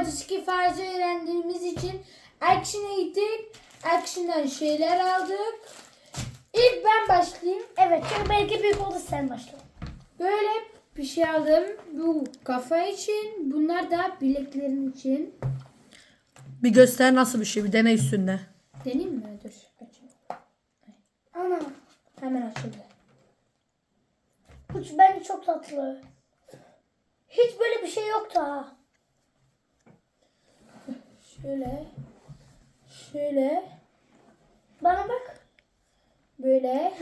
32 farzı öğrendiğimiz için Action'a gittik. Action'dan şeyler aldık. İlk ben başlayayım. Evet çünkü belki büyük olur sen başla. Böyle bir şey aldım. Bu kafa için. Bunlar da bileklerin için. Bir göster nasıl bir şey. Bir dene üstünde. Deneyim mi? Dur. Açayım. Ana. Hemen açıldı. Bu bence çok tatlı. Hiç böyle bir şey yoktu ha. Şöyle. Şöyle. Bana bak. Böyle.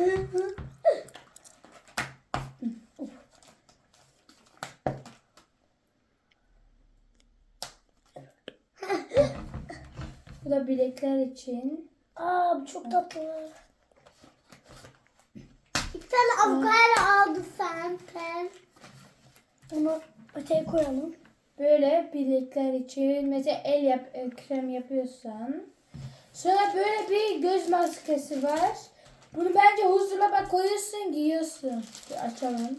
Bu da bilekler için. Aa bu çok tatlı. Bir tane aldın sen. Sen. Onu öteye koyalım. Böyle bilekler için. Mesela el yap, e, krem yapıyorsan. Sonra böyle bir göz maskesi var. Bunu bence huzurla koyuyorsun, giyiyorsun. Bir açalım.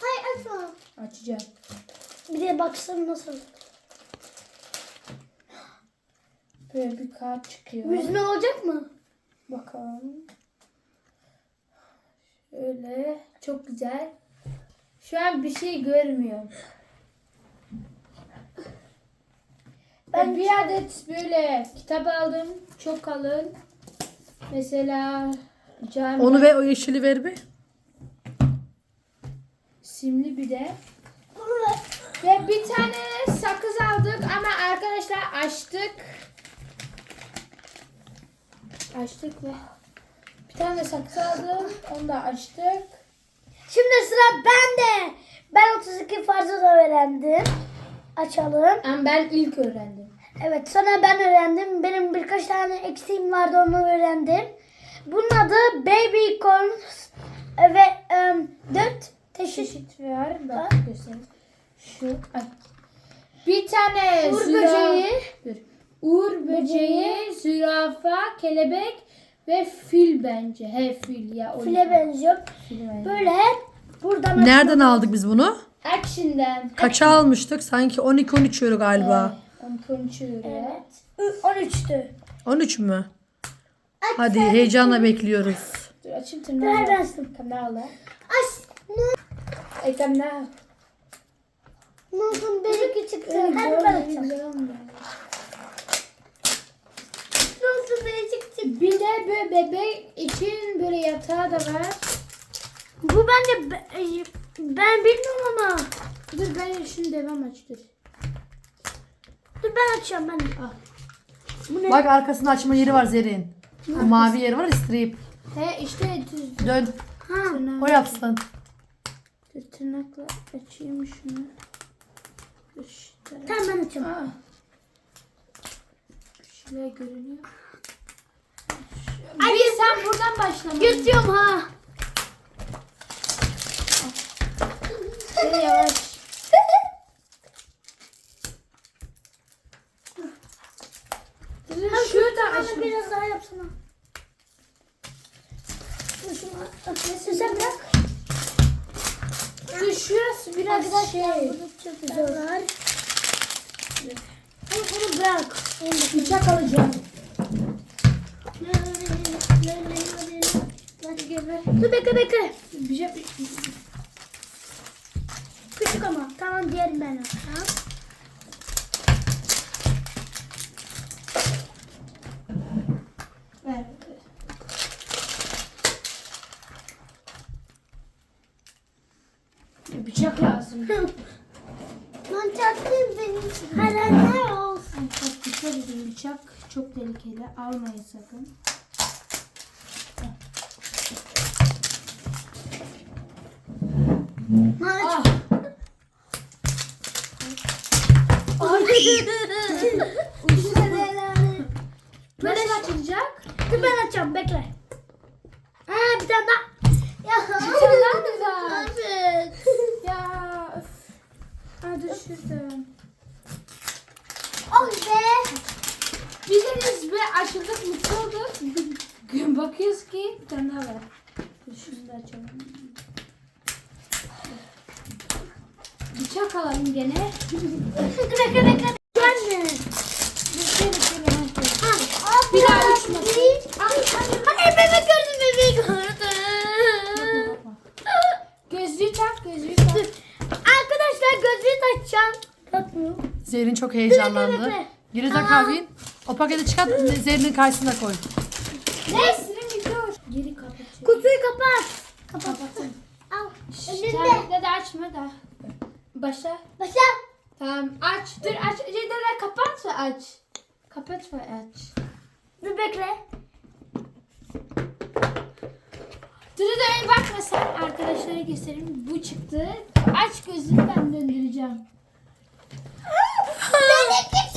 Hayır açma. Açacağım. Bir de baksana nasıl. Böyle bir kağıt çıkıyor. Yüzme olacak mı? Bakalım. Şöyle. Çok güzel. Şu an bir şey görmüyorum. Ben bir adet böyle kitap aldım. Çok kalın. Mesela cami Onu ve o yeşili ver bir. simli bir de. Ve bir tane sakız aldık ama arkadaşlar açtık. Açtık ve bir tane sakız aldım. Onu da açtık. Şimdi sıra bende. Ben 32 farzı da öğrendim. Açalım. Ama ben ilk öğrendim. Evet sonra ben öğrendim. Benim birkaç tane eksiğim vardı onu öğrendim. Bunun adı Baby Corns ve um, 4 teşhis. Çeşit var. Bak göstereyim. Şu. Ay. Bir tane Uğur züra- böceği. Dur. Uğur böceği, zürafa, kelebek ve fil bence. He fil ya. o File yüzden. benziyor. Fil bence. Böyle buradan Nereden aldık biz bunu? Action'dan. Kaça almıştık? Sanki 12-13 euro galiba. Onu konuşuyor. Evet. Ü- 13'tü. 13 mü? Hadi heyecanla bekliyoruz. Dur açayım Ver tırnağı. bensin. Kanala. Aç. Kanal. Ne oldu? Benimki çıktı. Hadi ben. Ne oldu? Benimki çıktı. Bir de böyle bebek için böyle yatağı da var. Bu bence be- ben bilmiyorum ama. Dur ben şunu devam aç dur. Dur ben açacağım ben. Al. Bu ne? Bak arkasında açma yeri var Zerin. O mavi yeri var strip. He işte düz Dön. Ha. O yapsın. Dur tırnakla açayım şunu. İşte. Tamam ben açacağım. Aa. Şöyle görünüyor. Ay, Bir sen buradan başlama. Yutuyorum ha. Şöyle yavaş. Dur şurada Bana açma. biraz daha yapsana. Sen bırak. Dur şurası biraz Arkadaşlar şey. çok güzel var. Bunu, bunu bırak. Bıçak alacağım. Dur bekle bekle. Bir şey Küçük ama. Tamam diğerini ben çok tehlikeli. Almayın sakın. Ah. Nasıl açılacak? Dur ben açacağım bekle. çok mutlu olduk. Gün bakıyoruz ki bir tane daha var. Şunu da açalım. Bıçak alalım gene. Kıra kıra kıra. Anne. Bir daha uçmasın. Anne bebek gördüm bebeği gördüm. Gözlüğü tak gözlüğü tak. Arkadaşlar gözlüğü takacağım. Takmıyor. Zerrin çok heyecanlandı. Gülüze Tamam. kavin. O paketi çıkart Zerrin'in karşısına koy. Bir dur. Geri kapatıyor. Kutuyu kapat. Kapatın. Al. Önünde. de açma da. Başla. Başla. Tamam aç. Dur aç. Dur dur kapat ve aç. Kapat ve aç. Dur bekle. Dur dur bakma sen arkadaşlara göstereyim. Bu çıktı. Aç gözünü ben döndüreceğim. Benimki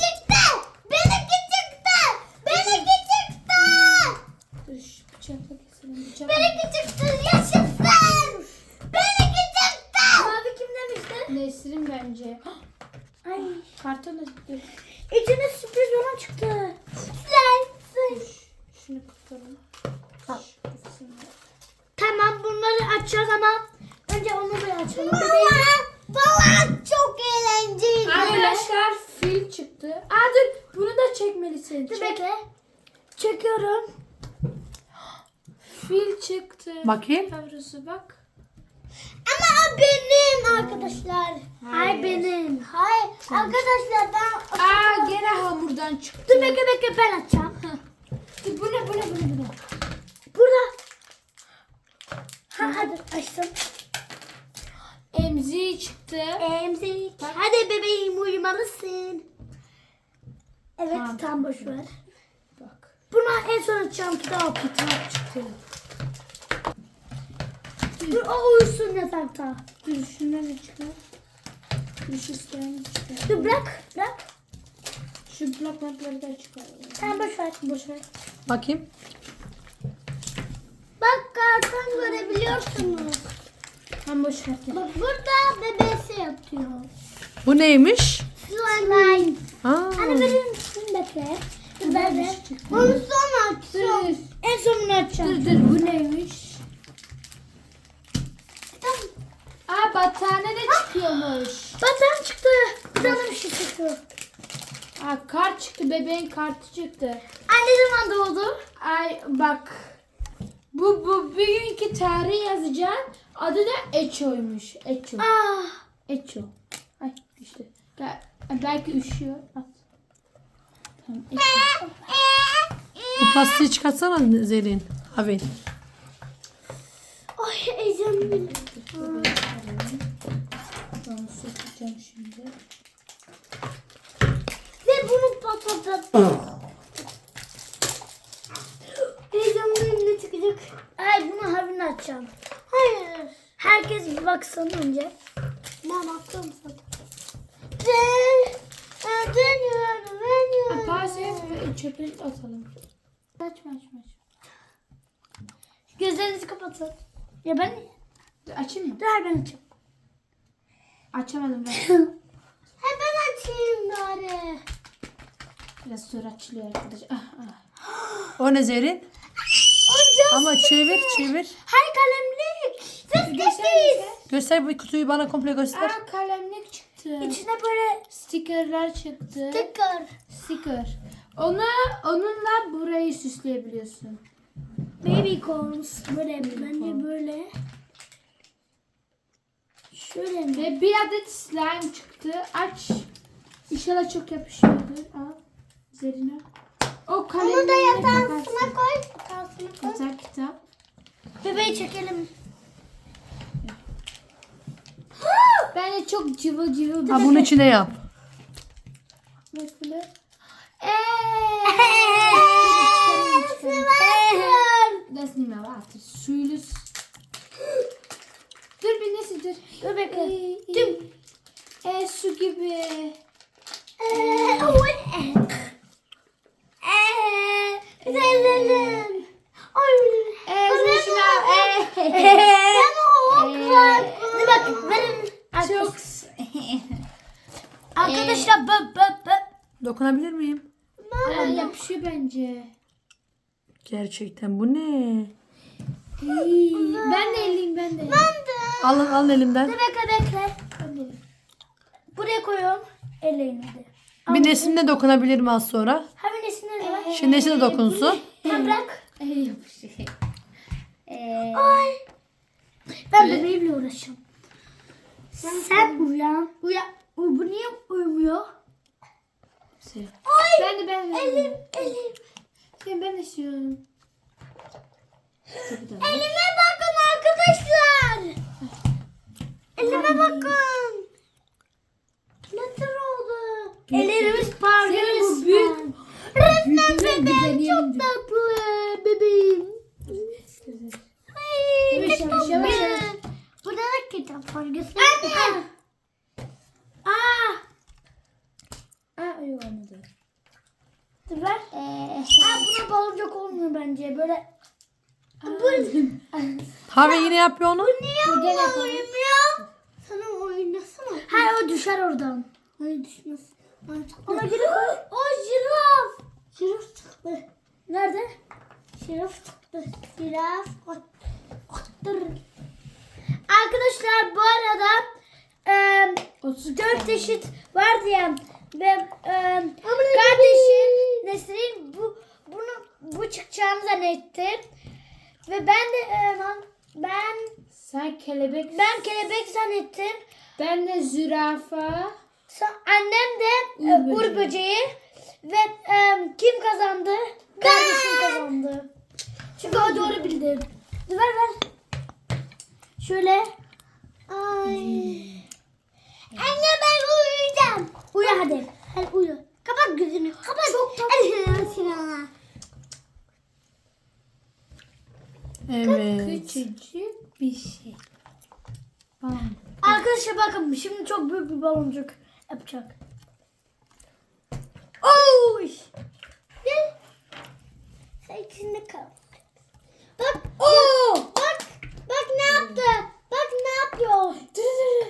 Çekiyorum. Fil çıktı. Bakayım. Yavrusu bak. Ama o benim arkadaşlar. Hayır, Hayır. benim. Hayır. Arkadaşlar ben... Aa gene hamurdan çıktı. Dur bekle bekle ben açacağım. Dur, bu ne bu ne bu ne bu ne? Burada. Ha, hadi açtım. Emzi çıktı. Emzik. Hadi bebeğim uyumalısın. Evet tam boş ver. Buna en son açacağım kitap. Kitap çıktı. Dur o uyusun yatakta. Dur şunları da çıkar. Dur şu slime çıkar. Dur bırak bırak. Şu blok blokları da çıkar. Sen boş ver. Boş ver. Bakayım. Bak karton görebiliyorsunuz. Tam boş ver. Bak burada bebesi yatıyor. Bu neymiş? Slime. Aa, Anne verir misin bekle. Bunu sonra açacağım. En sonunu açacağım. Dur dur bu neymiş? Aa battaniye de çıkıyormuş. Batan çıktı. Bir tane bir şey çıktı. Aa kart çıktı bebeğin kartı çıktı. Anne zaman doğdu. Ay bak. Bu bu bugünkü tarih yazacağım. Adı da Echo'ymuş. Echo. Ah. Echo. Ay işte. Gel- Belki üşüyor. At. Tamam bu plastiği çıkartsana Zerrin. Abi. Ay heyecanlıyım. Onu sökeceğim şimdi. Ve bunu patlattım. Heyecanlıyım ne çıkacak? Ay bunu harbiden açacağım. Hayır. Herkes bir baksın önce. Ben baktım zaten. Dönüyorum, Bazı çöpe atalım. Açma açma açma. Gözlerinizi kapatın. Ya ben, Açayım mı? dur ben açayım. Açamadım ben. He ben açayım bari. Biraz zor açılıyor arkadaş. Ah, ah. O ne Zerrin? Ama çevir çevir. Hayır kalemlik. Göster. Göster bu kutuyu bana komple göster. Aa kalemlik çıktı. İçine böyle Stikerler çıktı. sticker. Sticker. Onu onunla burayı süsleyebiliyorsun. Baby corns. Böyle bence böyle. Şöyle mi? Ve bir adet slime çıktı. Aç. İnşallah çok yapışıyordur. Al. Üzerine. O kalemleri Onu da yatağın üstüne koy. Yatağın üstüne koy. Yatak kitap. Bebeği çekelim. Bence çok cıvıl cıvıl. Ha bunun içine yap. Bak bunu. Das nicht mehr warte. Suylu. Dur bir nesi dur. Dur bekle. Tüm. E su gibi. Dur. Arkadaşlar böp böp böp. Dokunabilir miyim? Aa, yapışıyor bence. Gerçekten bu ne? Ben de eleyim ben de. Ben de. Alın alın elimden. Dur bekle bekle. De. Buraya koyuyorum. Elleyin hadi. Bir Nesrin'e dokunabilirim az sonra. Ha bir nesine de var. Şimdi Nesrin'e dokunsun. Ha bırak. Yapışıyor. E. Ay. Ben bebeğimle uğraşıyorum. Sen uyan. Uyan. Uy, bu niye uyumuyor? Sen. Ay. Ben. Elim, elim. Sen ben istiyorum. Elime bakın arkadaşlar. Elime bakın. Tür oldu? Ellerimiz parlıyor bu resmen. büyük- Resmen büyük bebeğim çok tatlı. Bebeğim. Ay, Yavaş, ne yavaş, yavaş. Burada da kitap var. Anne. Aa. Aa yok olmadı. Dur ver. Buna baloncuk olmuyor bence. Böyle. Bu Tabi yine yapıyor onu. niye uyumuyor? Sana oynasana. Hayır o düşer oradan. Hayır düşmez. Ona geri koy. O jiraf. Jiraf çıktı. Nerede? Jiraf çıktı. Jiraf. Dur. Arkadaşlar bu arada eee dört çeşit var diye ve eee kardeşim Nesrin bu bu çıkacağını zannetti ve ben de eee, ben Sen kelebek. ben kelebek zannettim. Ben de zürafa. Sonra annem de e, böceği. uğur böceği ve e, kim kazandı? Kardeşim kazandı. Çünkü o doğru bildi. Ver ver. Şöyle. Ay. Anne ben uyuyacağım. Uyu hadi. Hadi uyu. Kapat gözünü. Kapat. Çok tatlı. Evet. Küçücük bir şey. Bam. Arkadaşlar bakın şimdi çok büyük bir baloncuk yapacak. Oy! Gel. Sen içinde kal. Bak. Oo! Bak. Bak ne yaptı? Bak ne yapıyor?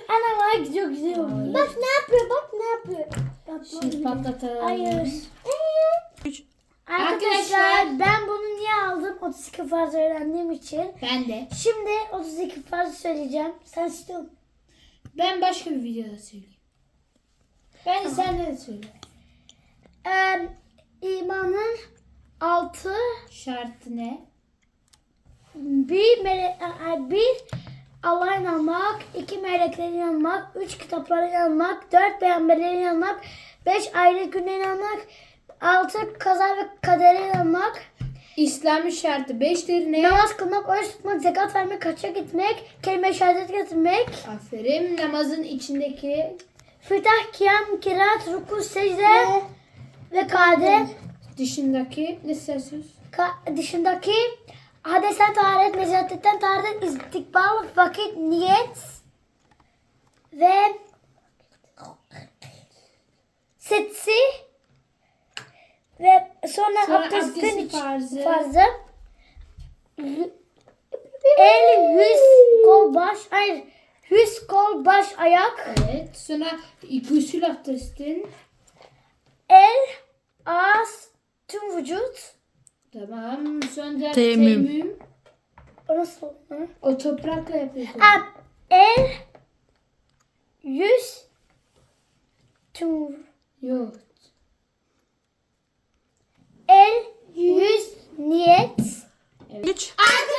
Ana bak gidiyor gidiyor. Bak ne yapıyor? Bak ne yapıyor? Şimdi patlatalım. Hayır. Üç. Arkadaşlar Arkadaşlar. ben bunu niye aldım? 32 fazla öğrendiğim için. Ben de. Şimdi 32 fazla söyleyeceğim. Sen istiyorsun. Ben başka bir videoda söyleyeyim. Ben de senden de söyle. Ee, imanın altı Şartı ne? bir, mele, e, bir Allah'a inanmak, iki meleklere inanmak, üç kitaplara inanmak, dört peygamberlere inanmak, beş ayrı güne inanmak, altı kaza ve kadere inanmak, İslam'ın şartı 5'tir ne? namaz kılmak, oruç tutmak, zekat vermek, kaça gitmek, kelime-i şehadet getirmek, Aferin. Namazın içindeki fitah, kıyam, kirat, ruku, secde ve kade. dışındaki ne söz? Ka- dışındaki hadesten taharet, necatetten taharet, istikbal, vakit, niyet ve setsi ve sonra, Sonra abdestin abdestin farzı. farzı. El, yüz, kol, baş, hayır, yüz, kol, baş, ayak, Evet. Sonra gusül abdestin. el, ağız, tüm vücut. Tamam. Sonra Teyemmüm. teyemmüm. O nasıl? Hı? O toprakla yapıyorsun. Ha, el, yüz, tüm Yok el, yüz, niyet. Güç. Evet.